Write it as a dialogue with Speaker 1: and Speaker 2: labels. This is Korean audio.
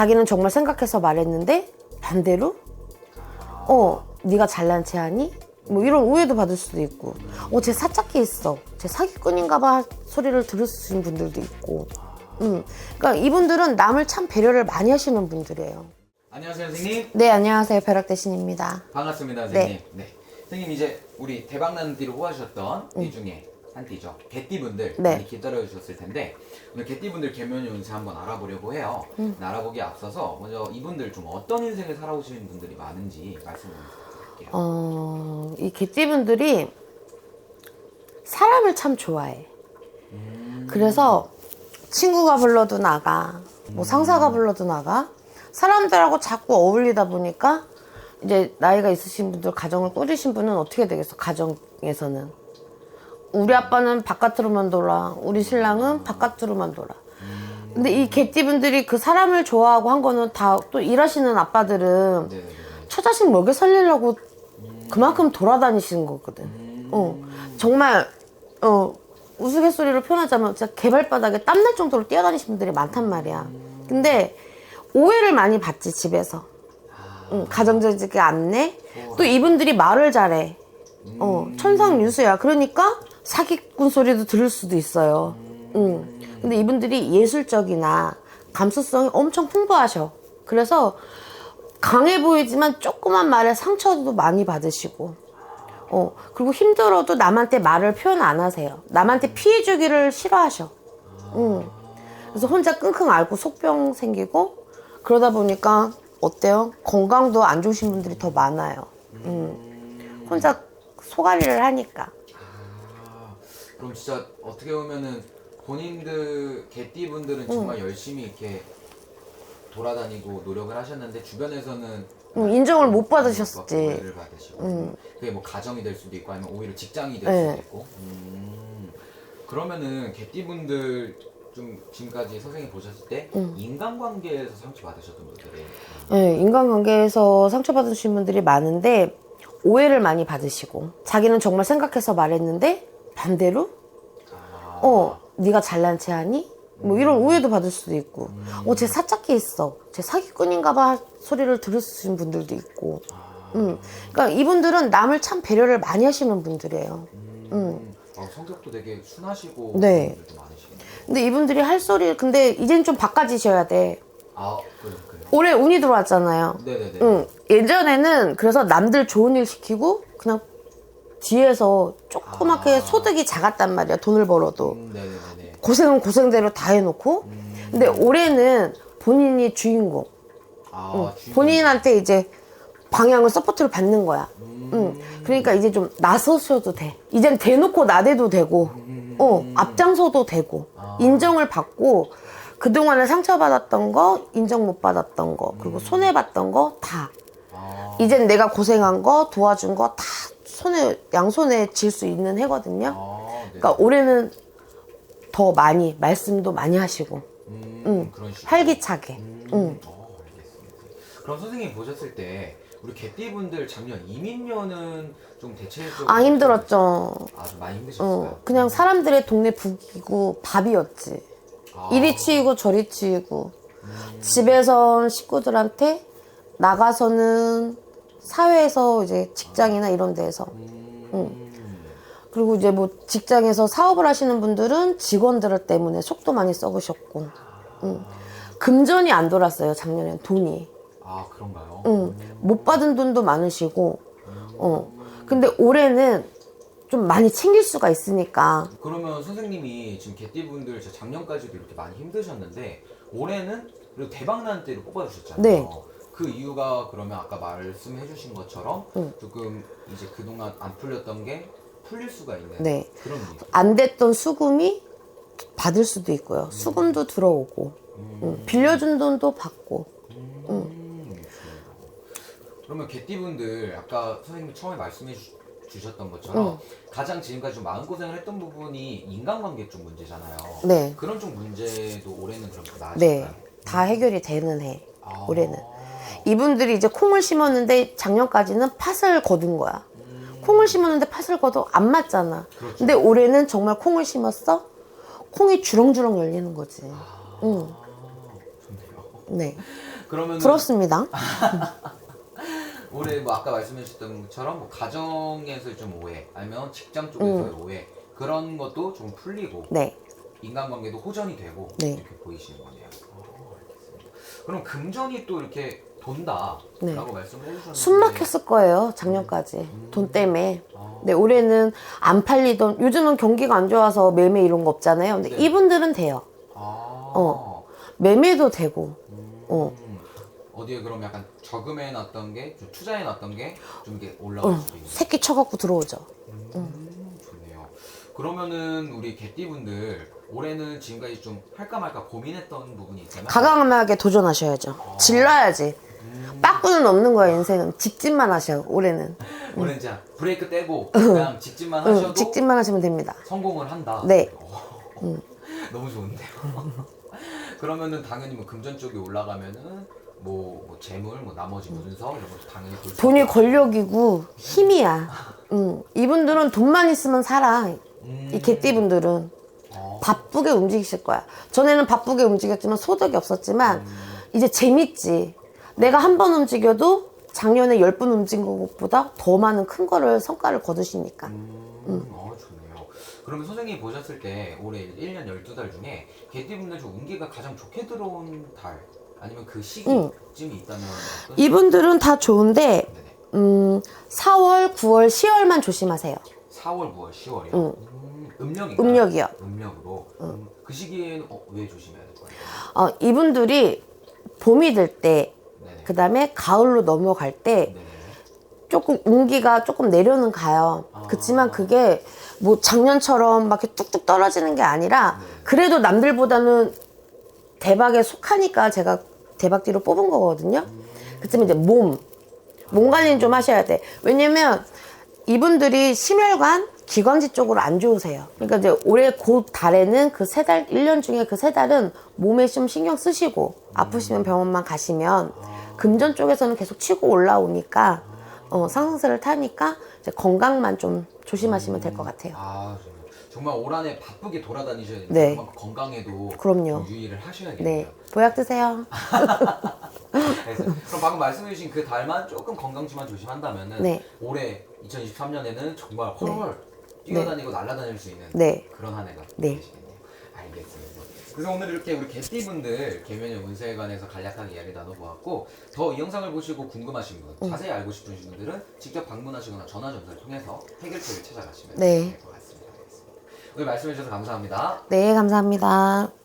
Speaker 1: 자기는 정말 생각해서 말했는데 반대로? 어 네가 잘난 체 하니? 뭐 이런 오해도 받을 수도 있고. 어쟤 사짝기 있어. 쟤 사기꾼인가 봐 소리를 들으신 분들도 있고. 음 그러니까 이분들은 남을 참 배려를 많이 하시는 분들이에요.
Speaker 2: 안녕하세요 선생님.
Speaker 1: 네 안녕하세요. 벼락 대신입니다.
Speaker 2: 반갑습니다 선생님. 네. 선생님 이제 우리 대박나는 띠로 뽑아주셨던 띠 중에 한 띠죠 개띠분들
Speaker 1: 네.
Speaker 2: 많이 기다려 주셨을 텐데 오늘 개띠분들 개면 운세 한번 알아보려고 해요
Speaker 1: 음.
Speaker 2: 알아보기 앞서서 먼저 이분들 좀 어떤 인생을 살아오시는 분들이 많은지 말씀을 부탁드릴게요
Speaker 1: 어, 이 개띠분들이 사람을 참 좋아해. 그래서 친구가 불러도 나가, 뭐 상사가 불러도 나가, 사람들하고 자꾸 어울리다 보니까 이제 나이가 있으신 분들, 가정을 꾸리신 분은 어떻게 되겠어, 가정에서는. 우리 아빠는 바깥으로만 돌아, 우리 신랑은 바깥으로만 돌아. 근데 이 개띠분들이 그 사람을 좋아하고 한 거는 다 또 일하시는 아빠들은
Speaker 2: 네네네
Speaker 1: 처자식 먹여 살리려고 그만큼 돌아다니시는 거거든. 어, 정말 어 우스갯소리로 표현하자면 진짜 개발바닥에 땀날 정도로 뛰어다니시는 분들이 많단 말이야. 근데 오해를 많이 받지 집에서. 응, 가정적이게 안내. 또 이분들이 말을 잘해. 어, 천상 유수야. 그러니까 사기꾼 소리도 들을 수도 있어요. 응. 근데 이분들이 예술적이나 감수성이 엄청 풍부하셔. 그래서 강해 보이지만 조그만 말에 상처도 많이 받으시고, 어, 그리고 힘들어도 남한테 말을 표현 안 하세요. 남한테 피해 주기를 싫어하셔. 응. 그래서 혼자 끙끙 앓고 속병 생기고, 그러다 보니까 어때요? 건강도 안 좋으신 분들이 더 많아요. 음. 혼자 소가리를 하니까.
Speaker 2: 아, 그럼 진짜 어떻게 보면은 본인들 개띠 분들은 정말 열심히 이렇게 돌아다니고 노력을 하셨는데 주변에서는
Speaker 1: 음, 인정을 못 받으셨지.
Speaker 2: 오해를 받으시고 그게 뭐 가정이 될 수도 있고 아니면 오히려 직장이 될
Speaker 1: 네.
Speaker 2: 수도 있고. 음, 그러면은 개띠 분들 좀 지금까지 선생님 보셨을 때 인간관계에서 상처 받으셨던 분들이
Speaker 1: 네, 인간관계에서 상처받으신 분들이 많은데 오해를 많이 받으시고 자기는 정말 생각해서 말했는데 반대로
Speaker 2: 아,
Speaker 1: 어 네가 잘난 체 하니? 뭐 이런 오해도 받을 수도 있고 어 쟤 사짝기 있어 쟤 사기꾼인가 봐 소리를 들으신 분들도 있고 음. 그러니까 이분들은 남을 참 배려를 많이 하시는 분들이에요
Speaker 2: 음, 어, 성격도 되게 순하시고
Speaker 1: 네.
Speaker 2: 분들도 많으시겠네요.
Speaker 1: 근데 이분들이 할 소리 근데 이젠 좀 바꿔지셔야 돼
Speaker 2: 아 그래 그래요?
Speaker 1: 올해 운이 들어왔잖아요
Speaker 2: 네네네.
Speaker 1: 응. 예전에는 그래서 남들 좋은 일 시키고 그냥 뒤에서 조그맣게
Speaker 2: 아.
Speaker 1: 소득이 작았단 말이야 돈을 벌어도.
Speaker 2: 음, 네네네.
Speaker 1: 고생은 고생대로 다 해놓고. 근데 올해는 본인이 주인공.
Speaker 2: 아 주인-
Speaker 1: 본인한테 이제 방향을 서포트를 받는 거야. 응. 그러니까 이제 좀 나서셔도 돼. 이젠 대놓고 나대도 되고 어 앞장서도 되고 인정을 받고 그동안에 상처받았던 거 인정 못 받았던 거 그리고 손해봤던 거 다.
Speaker 2: 아,
Speaker 1: 이젠 내가 고생한 거 도와준 거다 손에 양손에 질 수 있는 해거든요
Speaker 2: 아, 네.
Speaker 1: 그러니까 올해는 더 많이 말씀도 많이 하시고
Speaker 2: 음,
Speaker 1: 응.
Speaker 2: 그런 식으로.
Speaker 1: 활기차게
Speaker 2: 음,
Speaker 1: 응.
Speaker 2: 어, 알겠습니다. 그럼 선생님 보셨을 때 우리 개띠분들 작년 이민년은 좀 대체적으로
Speaker 1: 아 힘들었죠
Speaker 2: 아주 많이 힘드셨어요.
Speaker 1: 어, 그냥 사람들의 동네 북이고 밥이었지
Speaker 2: 아,
Speaker 1: 이리 치이고 저리 치이고 집에선 식구들한테 나가서는 사회에서 이제 직장이나 이런 데에서
Speaker 2: 음,
Speaker 1: 그리고 이제 뭐 직장에서 사업을 하시는 분들은 직원들 때문에 속도 많이 썩으셨고 응. 금전이 안 돌았어요 작년엔 돈이
Speaker 2: 아 그런가요?
Speaker 1: 응. 못 받은 돈도 많으시고 어 근데 올해는 좀 많이 챙길 수가 있으니까
Speaker 2: 그러면 선생님이 지금 개띠분들 진짜 작년까지도 이렇게 많이 힘드셨는데 올해는 그래도 대박난 때로 뽑아주셨잖아요.
Speaker 1: 네.
Speaker 2: 그 이유가 그러면 아까 말씀해주신 것처럼
Speaker 1: 응.
Speaker 2: 조금 이제 그동안 안 풀렸던 게 풀릴 수가 있는
Speaker 1: 네.
Speaker 2: 그런 일이
Speaker 1: 안 됐던 수금이 받을 수도 있고요 수금도 들어오고 응. 빌려준 돈도 받고
Speaker 2: 음, 좋습니다. 그러면 개띠분들 아까 선생님이 처음에 말씀해 주, 주셨던 것처럼 가장 지금까지 좀 마음고생을 했던 부분이 인간관계 쪽 문제잖아요.
Speaker 1: 네.
Speaker 2: 그런 쪽 문제도 올해는 그럼 나아질까요?
Speaker 1: 네. 다 해결이 되는 해
Speaker 2: 아,
Speaker 1: 올해는. 이분들이 이제 콩을 심었는데 작년까지는 팥을 거둔 거야. 콩을 심었는데 팥을 거둬 안 맞잖아.
Speaker 2: 그렇죠.
Speaker 1: 근데 올해는 정말 콩을 심었어? 콩이 주렁주렁 열리는 거지. 응.
Speaker 2: 아, 좋네요.
Speaker 1: 네.
Speaker 2: 그러면
Speaker 1: 부럽습니다.
Speaker 2: 올해 뭐 아까 말씀해 주셨던 것처럼 뭐 가정에서 좀 오해 아니면 직장 쪽에서의 오해 그런 것도 좀 풀리고
Speaker 1: 네.
Speaker 2: 인간관계도 호전이 되고
Speaker 1: 네.
Speaker 2: 이렇게 보이시는 거네요. 어, 알겠습니다. 그럼 금전이 또 이렇게 돈다라고
Speaker 1: 네.
Speaker 2: 말씀을 해주셨는데
Speaker 1: 숨 막혔을 거예요, 작년까지. 돈 때문에.
Speaker 2: 아,
Speaker 1: 네, 올해는 안 팔리던, 요즘은 경기가 안 좋아서 매매 이런 거 없잖아요. 근데
Speaker 2: 네.
Speaker 1: 이분들은 돼요.
Speaker 2: 아,
Speaker 1: 어. 매매도 되고.
Speaker 2: 음,
Speaker 1: 어.
Speaker 2: 어디에 그럼 약간 저금해 놨던 게, 좀 투자해 놨던 게 좀 이게 올라갈
Speaker 1: 어,
Speaker 2: 수도 있는.
Speaker 1: 새끼 쳐갖고 들어오죠.
Speaker 2: 음, 좋네요. 그러면은 우리 개띠분들 올해는 지금까지 좀 할까 말까 고민했던 부분이 있잖아요.
Speaker 1: 가감하게 도전하셔야죠. 질러야지. 빠꾸는 없는 거야, 인생은. 직진만 하셔, 올해는.
Speaker 2: 올해 이제 브레이크 떼고 그냥 직진만 하셔도
Speaker 1: 응, 직진만 하시면 됩니다.
Speaker 2: 성공을 한다.
Speaker 1: 네.
Speaker 2: 어, 너무 좋은데요. 그러면은 당연히 뭐 금전 쪽이 올라가면은 뭐, 뭐 재물, 뭐 나머지 문서 이런 것도 당연히 볼 수
Speaker 1: 돈이
Speaker 2: 있고.
Speaker 1: 권력이고 힘이야. 음, 이분들은 돈만 있으면 살아.
Speaker 2: 음.
Speaker 1: 이 개띠분들은
Speaker 2: 어.
Speaker 1: 바쁘게 움직이실 거야. 전에는 바쁘게 움직였지만 소득이 없었지만
Speaker 2: 음.
Speaker 1: 이제 재밌지. 내가 한 번 움직여도 작년에 열번 움직인 것보다 더 많은 큰 거를 성과를 거두시니까.
Speaker 2: 음, 어, 좋네요. 그러면 선생님이 보셨을 때 올해 1년 12달 중에 개띠분들 중 운기가 가장 좋게 들어온 달 아니면 그 시기쯤이 있다면 어떤
Speaker 1: 이분들은 다 좋은데
Speaker 2: 네네.
Speaker 1: 음, 4월, 9월, 10월만 조심하세요.
Speaker 2: 4월, 9월, 10월이요.
Speaker 1: 응.
Speaker 2: 음, 음력인가?
Speaker 1: 음력이요.
Speaker 2: 음력으로. 음, 그 시기에는 어, 왜 조심해야 될 거예요?
Speaker 1: 어, 이분들이 봄이 될 때. 그 다음에 가을로 넘어갈 때
Speaker 2: 네네.
Speaker 1: 조금 운기가 조금 내려는 가요.
Speaker 2: 아.
Speaker 1: 그렇지만 그게 뭐 작년처럼 막 이렇게 뚝뚝 떨어지는 게 아니라
Speaker 2: 네.
Speaker 1: 그래도 남들보다는 대박에 속하니까 제가 대박 뒤로 뽑은 거거든요. 그렇지만 이제 몸, 몸 관리는 좀 하셔야 돼. 왜냐면 이분들이 심혈관, 기관지 쪽으로 안 좋으세요. 그러니까 이제 올해 곧 달에는 그 세 달, 1년 중에 그 세 달은 몸에 좀 신경 쓰시고 아프시면 병원만 가시면 금전 쪽에서는 계속 치고 올라오니까 어, 상승세를 타니까 이제 건강만 좀 조심하시면 될 것 같아요.
Speaker 2: 아, 정말 올 한해 바쁘게 돌아다니셔야 되는데
Speaker 1: 네.
Speaker 2: 그만큼 건강에도
Speaker 1: 그럼요.
Speaker 2: 좀 유의를 하셔야겠네요.
Speaker 1: 네. 보약 드세요.
Speaker 2: 그래서 그럼 방금 말씀해주신 그 달만 조금 건강지만 조심한다면은
Speaker 1: 네.
Speaker 2: 올해 2023년에는 정말 헐 뛰어다니고 날아다닐 수 있는
Speaker 1: 네.
Speaker 2: 그런 한 해가
Speaker 1: 네.
Speaker 2: 되시겠네요. 알겠습니다. 그래서 오늘 이렇게 우리 개띠분들 개면의 운세에 관해서 간략하게 이야기 나눠보았고 더 이 영상을 보시고 궁금하신
Speaker 1: 음.
Speaker 2: 분, 자세히 알고 싶으신 분들은 직접 방문하시거나 전화 전화를 통해서 해결책을 찾아가시면
Speaker 1: 네.
Speaker 2: 될 것 같습니다. 오늘 말씀해 주셔서 감사합니다.
Speaker 1: 네, 감사합니다.